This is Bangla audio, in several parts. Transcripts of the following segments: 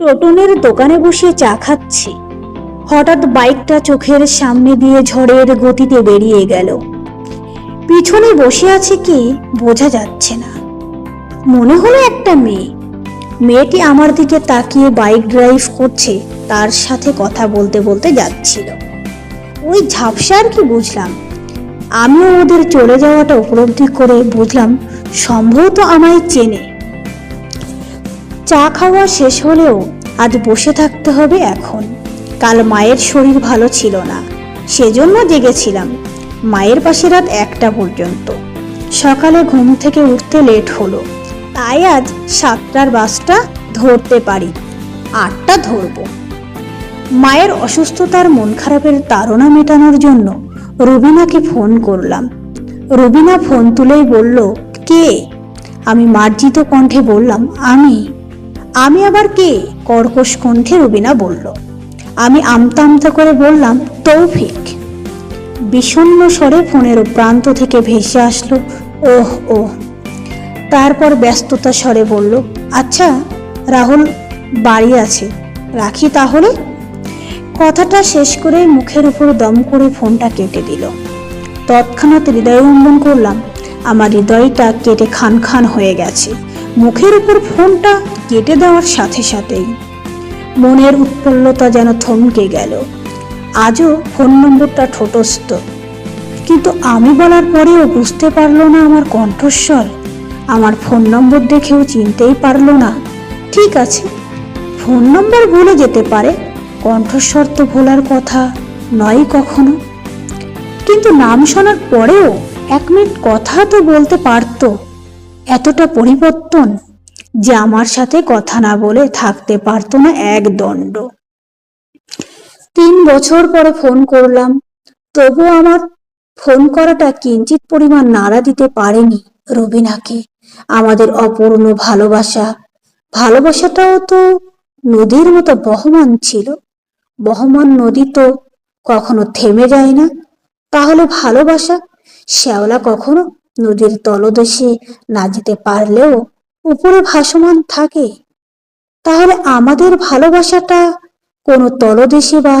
টোটনের দোকানে বসে চা খাচ্ছি। হঠাৎ বাইকটা চোখের সামনে দিয়ে ঝড়ের গতিতে বেরিয়ে গেল। পিছনে বসে আছে কি বোঝা যাচ্ছে না। মনে হলো একটা মেয়ে। মেয়েটি আমার দিকে তাকিয়ে বাইক ড্রাইভ করছে, তার সাথে কথা বলতে বলতে যাচ্ছিল। ওই ঝাপসা আর কি বুঝলাম। আমিও ওদের চলে যাওয়াটা উপলব্ধি করে বুঝলাম, সম্ভবত আমায় চেনে। চা খাওয়া শেষ হলেও আজ বসে থাকতে হবে এখন। কাল মায়ের শরীর ভালো ছিল না, সেজন্য জেগেছিলাম মায়ের পাশে রাত একটা পর্যন্ত। সকালে ঘুম থেকে উঠতে লেট হলো, তাই আজ সাতটার বাসটা ধরতে পারি, আটটা ধরবো। মায়ের অসুস্থতার মন খারাপের তাড়না মেটানোর জন্য রুবিনাকে ফোন করলাম। রুবিনা ফোন তুলেই বলল, কে? আমি মার্জিত কণ্ঠে বললাম, আমি। আমি আবার কে? কর্কশ কণ্ঠে রুবিনা বলল। আমি আমতা আমতা করে বললাম, তৌফিক। বিষণ্ণ স্বরে ফোনের প্রান্ত থেকে ভেসে আসলো, ওহ ওহ। তারপর ব্যস্ততা স্বরে বলল আচ্ছা রাহুল, বাড়ি আছে, রাখি তাহলে? কথাটা শেষ করে মুখের উপর দম করে ফোনটা কেটে দিল। তৎক্ষণাৎ হৃদয়ম্বন করলাম। আমার হৃদয়টা কেটে খান খান হয়ে গেছে। মুখের উপর ফোনটা কেটে দেওয়ার সাথে সাথেই। মনের উৎপল্লতা যেন থমকে গেল। আজও ফোন নম্বরটা ঠোঁটস্থ। কিন্তু আমি বলার পরেও বুঝতে পারল না আমার কণ্ঠস্বর। আমার ফোন নম্বর দেখেও চিনতেই পারল না। ঠিক আছে, ফোন নম্বর ভুলে যেতে পারে। কণ্ঠস্বর তো ভোলার কথা নয় কখনো। কিন্তু নাম শোনার পরেও এক মিনিট কথা তো বলতে পারতো। এতটা পরিবর্তন যে আমার সাথে কথা না বলে থাকতে পারতো না এক দণ্ড। তিন বছর পরে ফোন করলাম, তবু আমার ফোন করাটা কিঞ্চিত পরিমাণ নাড়া দিতে পারেনি রবিনাকে। আমাদের অপূর্ণ ভালোবাসা। ভালোবাসাটাও তো নদীর মতো বহমান ছিল। বহমান নদী তো কখনো থেমে যায় না। তাহলে ভালোবাসা শ্যাওলা কখনো নদীর তলদেশে না যেতে পারলেও উপরে ভাসমান থাকে। তাহলে আমাদের ভালোবাসাটা কোনো তলদেশে বা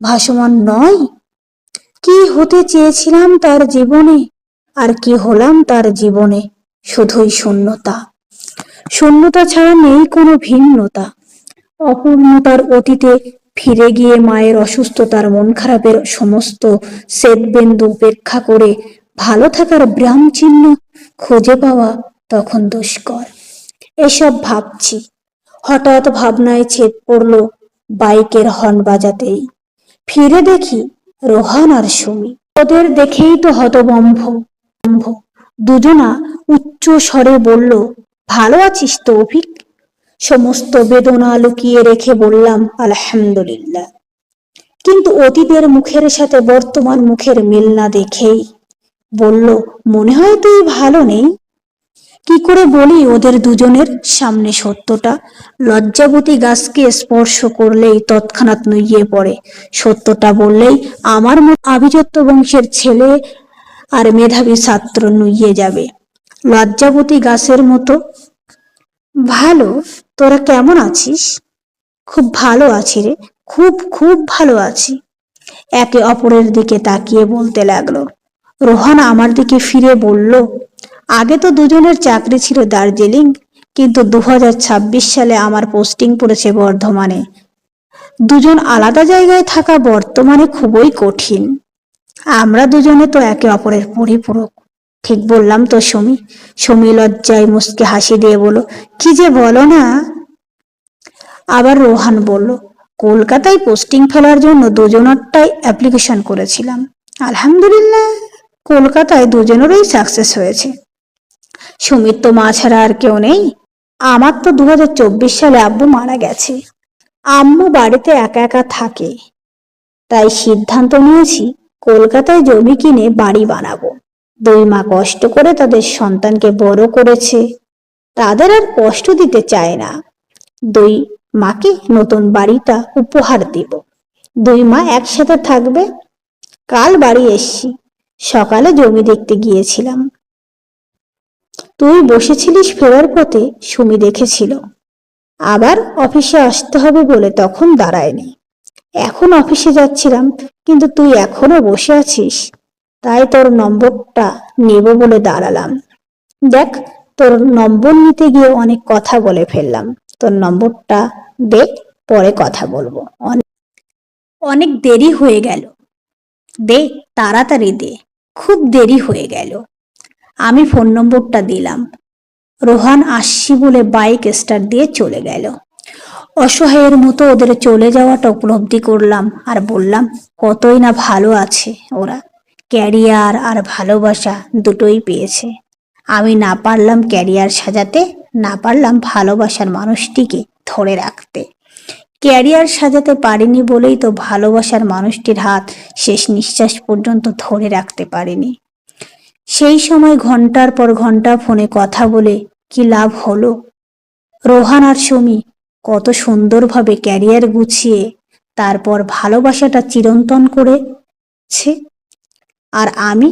ভাসমান নয়? কি হতে চেয়েছিলাম তার জীবনে আর কি হলাম তার জীবনে? শুধুই শূন্যতা। শূন্যতা ছাড়া নেই কোনো ভিন্নতা। অপূর্ণতার অতীতে ফিরে গিয়ে মায়ের অসুস্থতার মন খারাপের সমস্ত শ্বেতবিন্দু উপেক্ষা করে ভালো থাকার ব্রাম চিহ্ন খুঁজে পাওয়া তখন দুষ্কর। এসব ভাবছি। হঠাৎ ভাবনায় ছেদ পড়ল বাইকের হর্ন বাজাতেই। ফিরে দেখি রোহান আর সুমি। ওদের দেখেই তো হতবম্ভ। বম্ভ। দুজনা উচ্চ স্বরে বলল, ভালো আছিস তৌফিক সমস্ত বেদনা লুকিয়ে রেখে বললাম, আলহামদুলিল্লাহ। কিন্তু অতীতের মুখের সাথে বর্তমান মুখের মিল না দেখেই বলল, মনে হয় তুই ভালো নেই? কি করে বলি ওদের দুজনের সামনে সত্যটা? লজ্জাবতী গাছকে স্পর্শ করলেই তৎক্ষণাৎ নুইয়ে পড়ে। সত্যটা বললেই আমার আভিজাত্য বংশের ছেলে আর মেধাবী ছাত্র নুইয়ে যাবে। লজ্জাবতী গাছের মতো, ভালো? তোরা কেমন আছিস? খুব ভালো আছি রে, খুব খুব ভালো আছি। একে অপরের দিকে তাকিয়ে বলতে লাগল। রোহান আমার দিকে ফিরে বলল, আগে তো দুজনের চাকরি ছিল দার্জিলিং, কিন্তু দু হাজার ছাব্বিশ সালে আমার পোস্টিং পড়েছে বর্ধমানে। দুজন আলাদা জায়গায় থাকা বর্তমানে খুবই কঠিন। আমরা দুজনে তো একে অপরের পরিপূরক। ঠিক বললাম তো, সমী। সুমি লজ্জায় মুসকে হাসি দিয়ে বলো কি যে বলো না? আবার রোহান বলল, কলকাতায় পোস্টিং ফেলার জন্য দুজনেরটাই অ্যাপ্লিকেশন করেছিলাম। আলহামদুলিল্লাহ। কলকাতায় দুজনেরই সাকসেস হয়েছে। সুমিত তো মা ছাড়া আর কেউ নেই। আমার তো দু হাজার চব্বিশ সালে আব্বু মারা গেছে। আম্মু বাড়িতে একা একা থাকে। তাই সিদ্ধান্ত নিয়েছি কলকাতায় জমি কিনে বাড়ি বানাবো। দুই মা কষ্ট করে তাদের সন্তানকে বড় করেছে। তাদের আর কষ্ট দিতে চায় না। দুই মাকে নতুন বাড়িটা উপহার দিব। দুই মা একসাথে থাকবে। কাল বাড়ি এসছি। সকালে জমি দেখতে গিয়েছিলাম। তুই বসেছিলিস ফেরার পথে, সুমি দেখেছিল। আবার অফিসে আসতে হবে বলে তখন দাঁড়ায়নি। এখন অফিসে যাচ্ছিলাম, কিন্তু তুই এখনও বসে আছিস। তাই তোর নম্বরটা নেব বলে দাঁড়ালাম। দেখ, তোর নম্বর নিতে গিয়ে অনেক কথা বলে ফেললাম। তোর নম্বরটা দে, পরে কথা বলব। অনেক অনেক দেরি হয়ে গেল। দে, তাড়াতাড়ি দে। খুব দেরি হয়ে গেল। আমি ফোন নম্বরটা দিলাম। রোহান আসছি বলে বাইক স্টার্ট দিয়ে চলে গেল। অসহায়ের মতো ওদের চলে যাওয়াটা উপলব্ধি করলাম আর বললাম, কতই না ভালো আছে ওরা। ক্যারিয়ার আর ভালোবাসা দুটোই পেয়েছে। আমি না পারলাম ক্যারিয়ার সাজাতে, না পারলাম ভালোবাসার মানুষটিকে ধরে রাখতে। ক্যারিয়ার সাজাতে পারেনি বলেই তো ভালোবাসার মানুষটির হাত শেষ নিঃশ্বাস পর্যন্ত ধরে রাখতে পারেনি। সেই সময় ঘণ্টার পর ঘণ্টা ফোনে কথা বলে কি লাভ হলো? রোহান আর সুমি কত সুন্দরভাবে ক্যারিয়ার গুছিয়ে তারপর ভালোবাসাটা চিরন্তন করেছে আর আমি?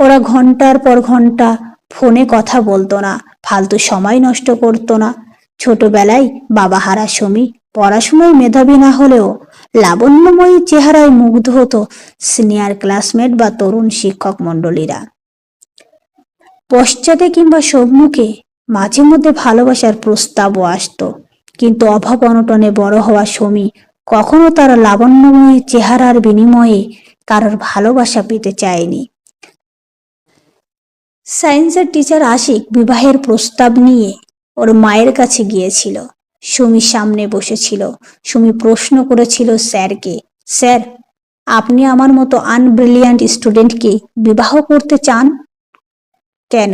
ওরা ঘণ্টার পর ঘণ্টা ফোনে কথা বলতো না, ফালতু সময় নষ্ট করতো না। ছোটবেলায় বাবা হারা সুমি পড়াশোনায় মেধাবী না হলেও লাবণ্যময়ী চেহারায় মুগ্ধ হতো সিনিয়র ক্লাসমেট বা তরুণ শিক্ষক মণ্ডলীরা। পশ্চাতে কিংবা সম্মুখে মাঝে মধ্যে ভালোবাসার প্রস্তাবও আসতো, কিন্তু অভাব অনটনে বড় হওয়া সমী কখনো তার লাবণ্যময় চেহারার বিনিময়ে কারোর ভালোবাসা পেতে চায়নি। সায়েন্সের টিচার আশিক বিবাহের প্রস্তাব নিয়ে ওর মায়ের কাছে গিয়েছিল। সুমি সামনে বসেছিল। সুমি প্রশ্ন করেছিল স্যারকে স্যার, আপনি আমার মতো আনব্রিলিয়ান্ট স্টুডেন্টকে বিবাহ করতে চান? কেন?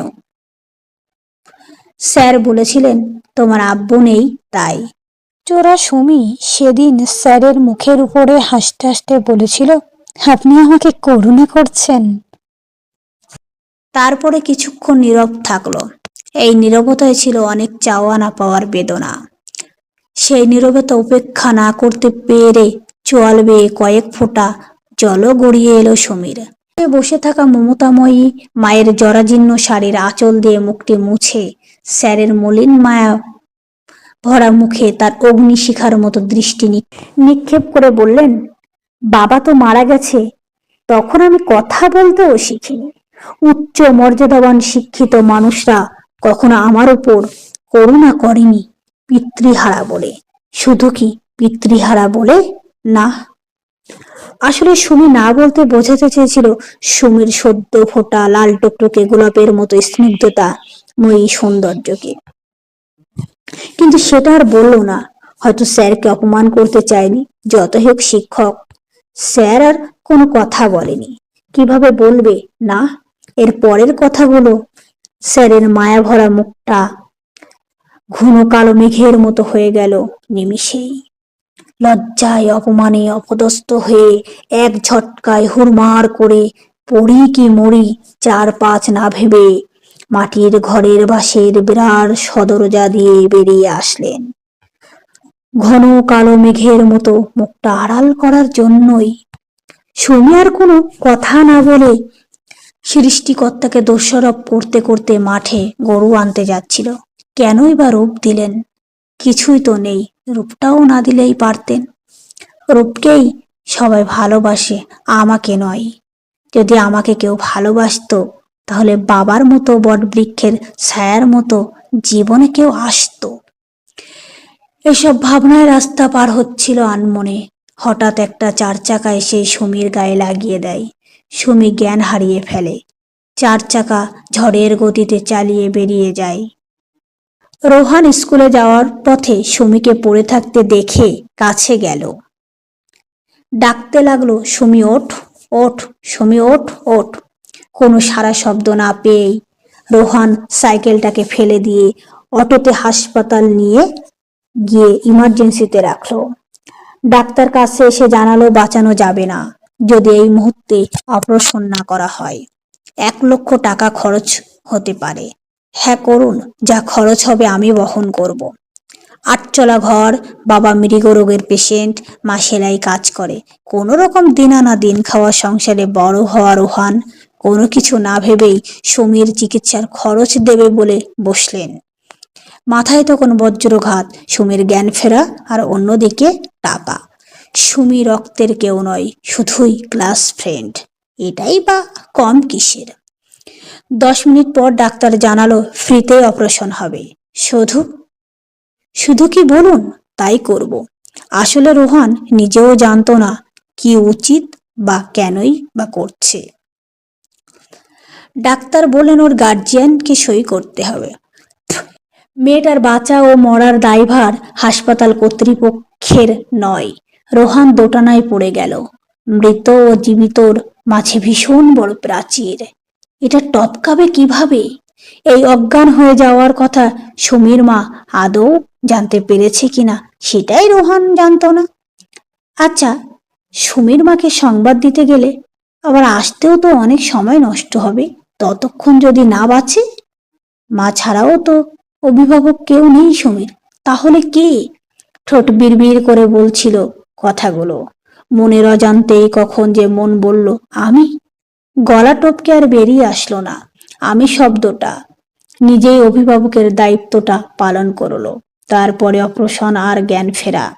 স্যার বলেছিলেন, তোমার আব্বু নেই, তাই। চোরা সুমি সেদিন স্যারের মুখের উপরে হাসতে হাসতে বলেছিল, আপনি আমাকে করুণা করছেন। তারপরে কিছুক্ষণ নীরব থাকল। এই নীরবতায় ছিল অনেক চাওয়া না পাওয়ার বেদনা। সেই নীরবতা উপেক্ষা না করতে পেরে চোয়াল বেয়ে কয়েক ফোঁটা। জলও গড়িয়ে এলো সমীর। বসে থাকা মমতাময়ী মায়ের জরাজীর্ণ শাড়ির আঁচল দিয়ে মুখটি মুছে। স্যারের মলিন মায়া ভরা মুখে তার অগ্নিশিখার মতো দৃষ্টি নিক্ষেপ করে বললেন, বাবা তো মারা গেছে। তখন আমি কথা বলতেও শিখিনি। উচ্চ মর্যাদাবান শিক্ষিত মানুষরা কখনো আমার উপর করুণা করেনি। পিতৃহারা বলে। শুধু কি পিতৃহারা বলে? না। আসলে সুমি না বলতে বোঝাতে চেয়েছিল সুমির সদ্য ফোটা লাল টুকটুকে গোলাপের মতো স্নিগ্ধতা ময়ী সৌন্দর্যকে। কিন্তু সেটা আর বলল না। হয়তো স্যারকে অপমান করতে চায়নি, যত হোক শিক্ষক। স্যার আর কোনো কথা বলেনি। কীভাবে বলবে? না। এর পরের কথাগুলো। স্যারের মায়া ভরা মুখটা ঘন কালো মেঘের মতো হয়ে গেল নিমিষেই। লজ্জায় অপমানে অপদস্থ হয়ে এক ঝটকায় হুড়মার করে পড়ি কি মরি চার পাঁচ না ভেবে মাটির ঘরের বাঁশের বিরাট সদরজা দিয়ে বেরিয়ে আসলেন। ঘন কালো মেঘের মতো মুখটা আড়াল করার জন্যই। সুমি আর কোনো কথা না বলে সৃষ্টিকর্তাকে দোষারোপ করতে করতে মাঠে গরু আনতে যাচ্ছিল। কেনই বা রূপ দিলেন? কিছুই তো নেই, রূপটাও না দিলেই পারতেন। রূপকেই সবাই ভালোবাসে, আমাকে নয়। যদি আমাকে কেউ ভালোবাসতো, তাহলে বাবার মতো বটবৃক্ষের ছায়ার মতো জীবনে কেউ আসতো। এসব ভাবনায় রাস্তা পার হচ্ছিল আনমনে। হঠাৎ একটা চার চাকা এসে সুমির গায়ে লাগিয়ে দেয়। সুমি জ্ঞান হারিয়ে ফেলে। চার চাকা ঝড়ের গতিতে চালিয়ে বেরিয়ে যায়। রোহান স্কুলে যাওয়ার পথে সুমিকে পড়ে থাকতে দেখে কাছে গেল। ডাকতে লাগল, সুমি, ওঠ ওঠ, সুমি, ওঠ ওঠ। কোনো সারা শব্দ না পেয়েই রোহান সাইকেলটাকে ফেলে দিয়ে অটোতে হাসপাতাল নিয়ে গিয়ে ইমার্জেন্সিতে রাখল। ডাক্তার কাছে এসে জানালো, বাঁচানো যাবে না, যদি এই মুহূর্তে অপারেশন না করা হয়। এক লক্ষ টাকা খরচ হতে পারে। হ্যাঁ করুন, যা খরচ হবে আমি বহন করব। আটচলা ঘর, বাবা মৃগ রোগের পেশেন্ট মা সেলাই কাজ করে। কোনো রকম দিন আনা দিন খাওয়া সংসারে বড় হওয়া রোহান কোনো কিছু না ভেবেই সমীর চিকিৎসার খরচ দেবে বলে বসলেন। মাথায় তখন বজ্রঘাত সুমির জ্ঞান ফেরা আর অন্যদিকে টাকা সুমি রক্তের কেউ নয়, শুধুই ক্লাস ফ্রেন্ড এটাই বা কম কিসের? দশ মিনিট পর ডাক্তার জানালো ফ্রিতে অপারেশন হবে। শুধু শুধু কি বলুন? তাই করব। আসলে রোহান নিজেও জানতো না কি উচিত বা কেনই বা করছে। ডাক্তার বললেন, ওর গার্জিয়ানকে সই করতে হবে। মেয়েটার বাঁচা ও মরার দায়ভার হাসপাতাল কর্তৃপক্ষের নয়। রোহান দোটানায় পড়ে গেল। মৃত ও জীবিতর মাঝে ভীষণ বড় প্রাচীর। এটা টপকাবে কীভাবে? এই অজ্ঞান হয়ে যাওয়ার কথা সুমির মা আদৌ জানতে পেরেছে কিনা সেটাই রোহান জানতো না। আচ্ছা সুমির মাকে সংবাদ দিতে গেলে আবার আসতেও তো অনেক সময় নষ্ট হবে, ততক্ষণ যদি না বাঁচে? মা ছাড়াও তো অভিভাবক কেউ নেই সুমির, তাহলে কে? ঠোঁট বিড়বিড় করে বলছিল কথাগুলো, মনের অজান্তেই কখন যে মন বলল, আমি গলা টপকে আর বেরিয়ে আসলো না। আমি শব্দটা, নিজেই অভিভাবকের দায়িত্বটা পালন করল। তারপরে অপারেশন আর জ্ঞান ফেরা।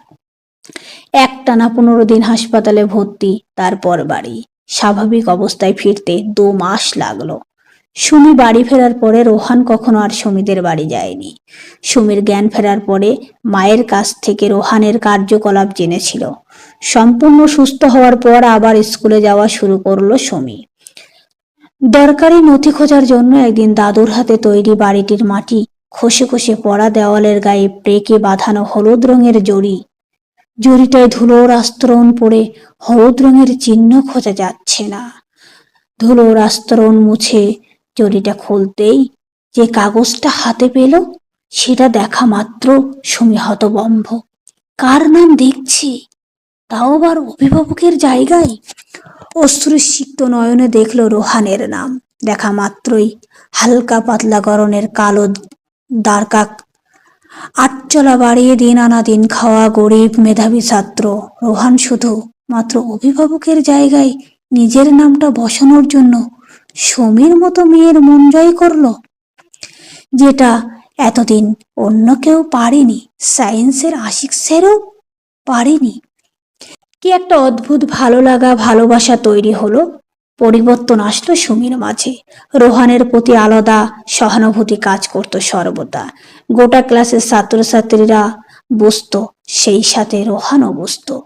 একটানা পনেরো দিন হাসপাতালে ভর্তি, তারপর বাড়ি। স্বাভাবিক অবস্থায় ফিরতে দু মাস লাগল। সুমি বাড়ি ফেরার পরে রোহান কখনো আর সুমিদের বাড়ি যায়নি। সুমির জ্ঞান ফেরার পরে মায়ের কাছ থেকে রোহানের কার্যকলাপ জেনেছিল। সম্পূর্ণ সুস্থ হওয়ার পর আবার স্কুলে যাওয়া শুরু করল সুমি। দরকারি নথি খোঁজার জন্য একদিন দাদুর হাতে তৈরি বাড়িটির মাটি খসে খসে পড়া দেওয়ালের গায়ে প্রেকে বাঁধানো হলুদ রঙের জড়ি। জড়িটায় ধুলোর আস্তরণ পড়ে হলুদ রঙের চিহ্ন খোঁজা যাচ্ছে না। ধুলোর আস্তরণ মুছে জড়িটা খুলতেই যে কাগজটা হাতে পেল, সেটা দেখা মাত্র সুমি হতবম্ব কার নাম দেখছি? তাও আবার অভিভাবকের জায়গায়? অশ্রুসিক্ত নয়নে দেখল রোহানের নাম। দেখা মাত্রই হালকা পাতলা গরনের কালো দ্বারকাক আটচলা বাড়িয়ে দিন আনা দিন খাওয়া গরিব মেধাবী ছাত্র। রোহান শুধু মাত্র অভিভাবকের জায়গায় নিজের নামটা বসানোর জন্য সমীর মতো মেয়ের মন জয় করল, যেটা এতদিন অন্য কেউ পারেনি। সায়েন্সের আশিক স্যারও পারেনি। কি একটা অদ্ভুত ভালো লাগা ভালোবাসা তৈরি হলো? পরিবর্তন আসলো সুমির মাঝে। রোহানের প্রতি আলাদা সহানুভূতি কাজ করত সর্বদা। গোটা ক্লাসের ছাত্রছাত্রীরা বসতো সেই সাথে রোহানও বসতো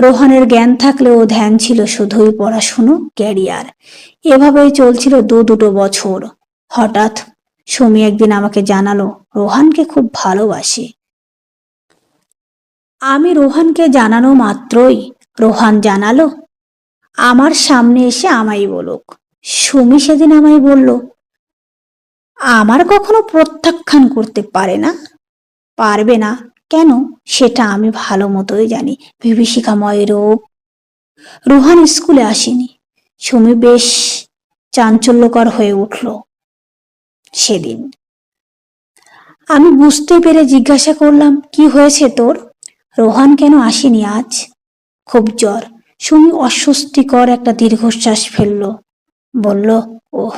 রোহানের জ্ঞান থাকলেও ধ্যান ছিল শুধুই পড়াশুনো, ক্যারিয়ার। এভাবেই চলছিল দু দুটো বছর। হঠাৎ সুমি একদিন আমাকে জানালো, রোহানকে খুব ভালোবাসে। আমি রোহানকে জানানো মাত্রই রোহান জানালো, আমার সামনে এসে আমায় বলুক। সুমি সেদিন আমায় বলল, আমার কখনো প্রত্যাখ্যান করতে পারে না? পারবে না। কেন? সেটা আমি ভালো মতোই জানি। বিভীষিকাময় রূপ। রোহান স্কুলে আসেনি। সুমি বেশ চাঞ্চল্যকর হয়ে উঠল সেদিন। আমি বুঝতে পেরে জিজ্ঞাসা করলাম, কি হয়েছে তোর? রোহান কেন আসেনি আজ? খুব জ্বর। সুমি অস্বস্তিকর একটা দীর্ঘশ্বাস ফেলল। বলল, ওহ।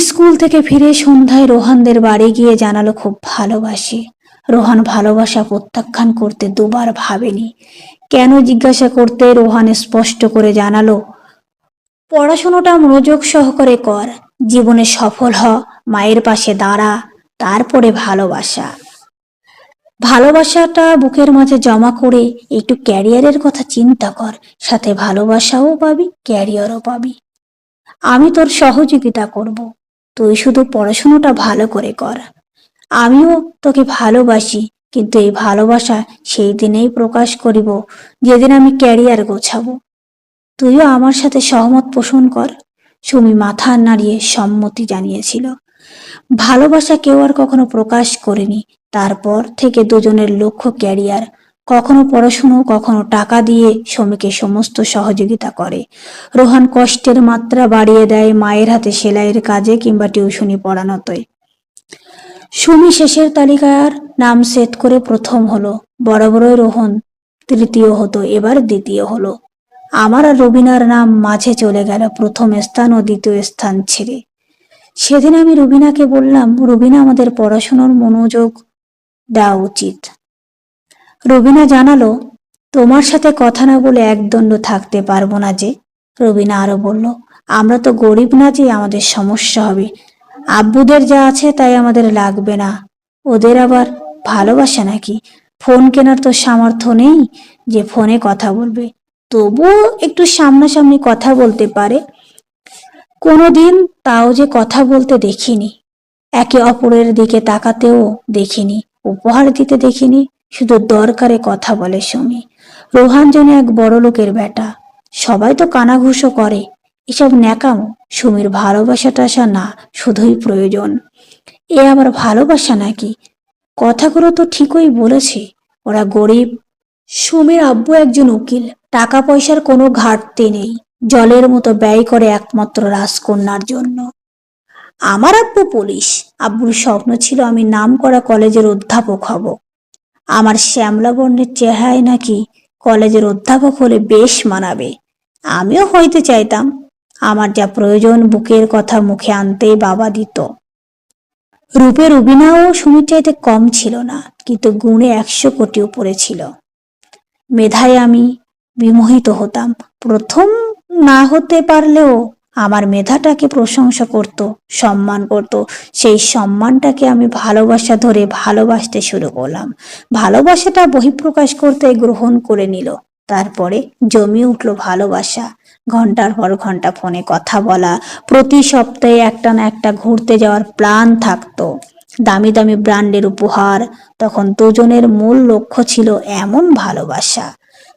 স্কুল থেকে ফিরে সন্ধ্যায় রোহানদের বাড়ি গিয়ে জানালো, খুব ভালোবাসি। রোহান ভালোবাসা প্রত্যাখ্যান করতে দুবার ভাবেনি। কেন জিজ্ঞাসা করতে রোহান স্পষ্ট করে জানালো, পড়াশোনাটা মনোযোগ সহকারে কর। জীবনে সফল হ, মায়ের পাশে দাঁড়া, তারপরে ভালোবাসা। ভালোবাসাটা বুকের মাঝে জমা করে একটু ক্যারিয়ারের কথা চিন্তা কর, সাথে ভালোবাসাও পাবি, ক্যারিয়ারও পাবি। আমি তোর সহযোগিতা করব, তুই শুধু পড়াশোনাটা ভালো করে কর। আমিও তোকে ভালোবাসি, কিন্তু এই ভালোবাসা সেই দিনেই প্রকাশ করিব, যেদিন আমি ক্যারিয়ার গোছাবো। তুইও আমার সাথে সহমত পোষণ কর, সুমি মাথা নাড়িয়ে সম্মতি জানিয়েছিল। ভালোবাসা কেউ আর কখনো প্রকাশ করেনি তারপর থেকে দুজনের লক্ষ্য ক্যারিয়ার, কখনো পড়াশুনো, কখনো টাকা দিয়ে সমীকে সমস্ত সহযোগিতা করে। রোহান কষ্টের মাত্রা বাড়িয়ে দেয় মায়ের হাতে সেলাইয়ের কাজে কিংবা টিউশনি পড়ানোতে। সুমি শেষের তালিকার নাম সেট করে প্রথম হলো বরাবরই রোহন, তৃতীয় হতো, এবার দ্বিতীয় হলো। আমার আর রবিনার নাম মাঝে চলে গেল প্রথম স্থান ও দ্বিতীয় স্থান ছেড়ে। সেদিন আমি রুবিনাকে বললাম, রুবিনা, আমাদের পড়াশোনার মনোযোগ দেওয়া উচিত। রুবিনা জানালো, তোমার সাথে কথা না বলে একদণ্ড থাকতে পারব না যে। রবিনা আরও বলল, আমরা তো গরিব না যে আমাদের সমস্যা হবে। আব্বুদের যা আছে তাই আমাদের লাগবে না। ওদের আবার ভালোবাসা নাকি? ফোন কেনার তো সামর্থ্য নেই যে ফোনে কথা বলবে। তবুও একটু সামনাসামনি কথা বলতে পারে। কোনোদিন তাও যে কথা বলতে দেখিনি। একে অপরের দিকে তাকাতেও দেখিনি। উপহার দিতে দেখিনি, শুধু দরকারে কথা বলে সুমি রোহান যেন এক বড় লোকের বেটা। সবাই তো কানাঘুষো করে। এসব ন্যাকামো সুমির ভালোবাসাটা আসা না, শুধুই প্রয়োজন। এ আবার ভালোবাসা নাকি? কথাগুলো তো ঠিকই বলেছে। ওরা গরিব। সুমির আব্বু একজন উকিল। টাকা পয়সার কোনো ঘাটতি নেই। জলের মতো ব্যয় করে একমাত্র রাজকন্যার জন্য। আমার আব্বু পুলিশ। আব্বুর স্বপ্ন ছিল আমি নাম করা কলেজের অধ্যাপক হব। আমার শ্যামলা বর্ণের চেহারায় নাকি কলেজের অধ্যাপক হলে বেশ মানাবে। আমিও হইতে চাইতাম। আমার যা প্রয়োজন বুকের কথা মুখে আনতেই বাবা দিত। রূপের অভিনয়ও সুমির চাইতে কম ছিল না, কিন্তু গুণে একশো কোটি উপরে ছিল। মেধায় আমি বিমোহিত হতাম। প্রথম না হতে পারলেও আমার মেধাটাকে প্রশংসা করত, সম্মান করত। সেই সম্মানটাকে আমি ভালোবাসা ধরে ভালোবাসতে শুরু করলাম। ভালোবাসাটা বহিঃপ্রকাশ করতে গ্রহণ করে নিল। তারপরে জমি উঠল ভালোবাসা। ঘণ্টার পর ঘণ্টা ফোনে কথা বলা, প্রতি সপ্তাহে একটা না একটা ঘুরতে যাওয়ার প্ল্যান থাকতো। দামি দামি ব্র্যান্ডের উপহার, তখন দুজনের মূল লক্ষ্য ছিল এমন ভালোবাসা।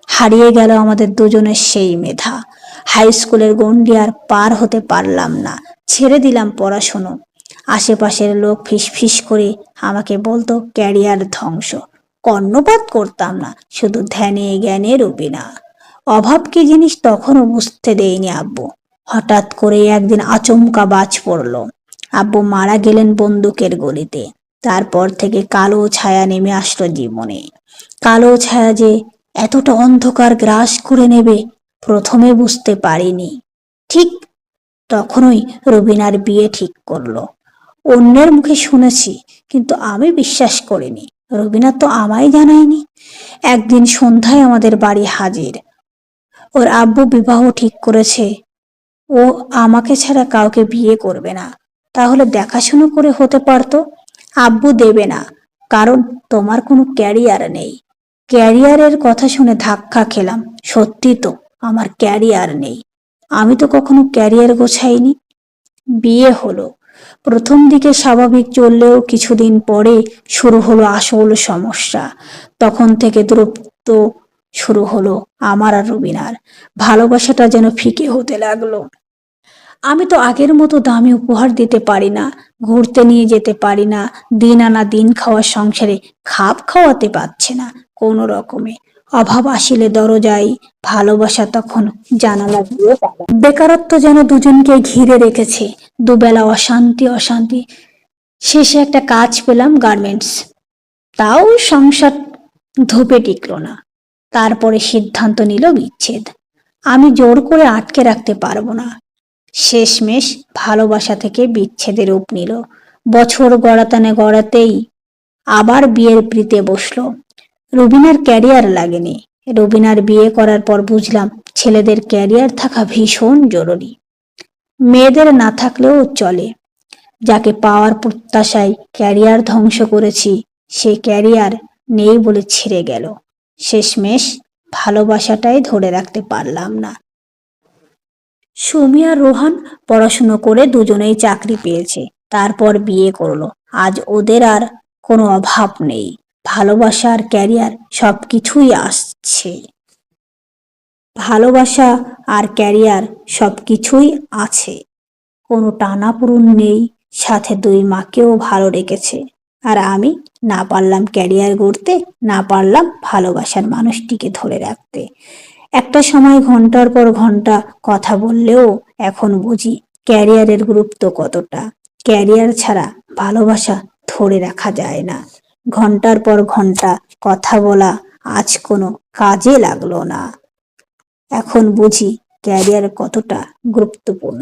হারিয়ে গেল আমাদের দুজনের সেই মেধা। হাই স্কুলের গন্ডি আর পার হতে পারলাম না। ছেড়ে দিলাম পড়াশুনো। আশেপাশের লোক ফিস ফিস করে আমাকে বলতো, ক্যারিয়ার ধ্বংস। কর্ণপাত করতাম না, শুধু ধ্যানে জ্ঞানে রুবি না। অভাব কি জিনিস তখনও বুঝতে দেয়নি আব্বু। হঠাৎ করে একদিন আচমকা বাজ পড়ল। আব্বু মারা গেলেন বন্দুকের গলিতে। তারপর থেকে কালো ছায়া নেমে আসলো জীবনে। কালো ছায়া যে এতটা অন্ধকার গ্রাস করে নেবে প্রথমে বুঝতে পারিনি। ঠিক তখনই রবিনার বিয়ে ঠিক করল। অন্যের মুখে শুনেছি, কিন্তু আমি বিশ্বাস করিনি। রবিনা তো আমায় জানায়নি। একদিন সন্ধ্যায় আমাদের বাড়ি হাজির। ওর আব্বু বিবাহ ঠিক করেছে। ও আমাকে ছাড়া কাউকে বিয়ে করবে না। তাহলে দেখাশুনো করে হতে পারতো? আব্বু দেবে না, কারণ তোমার কোনো ক্যারিয়ার নেই। ক্যারিয়ারের কথা শুনে ধাক্কা খেলাম, সত্যি তো। আমার ক্যারিয়ার নেই। আমি তো কখনো ক্যারিয়ার গোছাইনি। বিয়ে হলো। প্রথম দিকে স্বাভাবিক চললেও কিছুদিন পরে শুরু হলো আসল সমস্যা। তখন থেকে দ্রুত শুরু হলো আমার আর রবিনার। ভালোবাসাটা যেন ফিকে হতে লাগল। আমি তো আগের মতো দামি উপহার দিতে পারি না, ঘুরতে নিয়ে যেতে পারি না, দিন আনা দিন খাওয়ার সংসারে খাপ খাওয়াতে পারছে না কোনো রকমে। অভাব আসিলে দরজায়, ভালোবাসা তখন জানালা দিয়ে বেকারত্ব যেন দুজনকে ঘিরে রেখেছে। দুবেলা অশান্তি অশান্তি। শেষে একটা কাজ পেলাম গার্মেন্টস। তাও সংসার ধোপে টিকলো না। তারপরে সিদ্ধান্ত নিল বিচ্ছেদ। আমি জোর করে আটকে রাখতে পারব না। শেষমেশ ভালোবাসা থেকে বিচ্ছেদের রূপ নিল। বছর গড়াতানে গড়াতেই আবার বিয়ের প্রীতে বসল। রবিনার ক্যারিয়ার লাগেনি। রবিনার বিয়ে করার পর বুঝলাম ছেলেদের ক্যারিয়ার থাকা ভীষণ জরুরি। মেয়েদের না থাকলেও চলে। যাকে পাওয়ার প্রত্যাশায় ক্যারিয়ার ধ্বংস করেছি, সে ক্যারিয়ার নেই বলে ছিঁড়ে গেল। শেষমেশ ভালোবাসাটাই ধরে রাখতে পারলাম না। সুমি আর রোহান পড়াশুনো করে দুজনেই চাকরি পেয়েছে, তারপর বিয়ে করল। আজ ওদের আর কোনো অভাব নেই। ভালোবাসা আর ক্যারিয়ার সব কিছুই আসছে। ভালোবাসা আর ক্যারিয়ার সব কিছুই আছে। কোনো টানাপোড়েন নেই, সাথে দুই মাকেও ভালো রেখেছে। আর আমি না পারলাম ক্যারিয়ার গড়তে, না পারলাম ভালোবাসার মানুষটিকে ধরে রাখতে। একটা সময় ঘণ্টার পর ঘণ্টা কথা বললেও এখন বুঝি ক্যারিয়ারের গুরুত্ব কতটা। ক্যারিয়ার ছাড়া ভালোবাসা ধরে রাখা যায় না। ঘণ্টার পর ঘণ্টা কথা বলা আজ কোনো কাজে লাগল না। এখন বুঝি ক্যারিয়ার কতটা গুরুত্বপূর্ণ।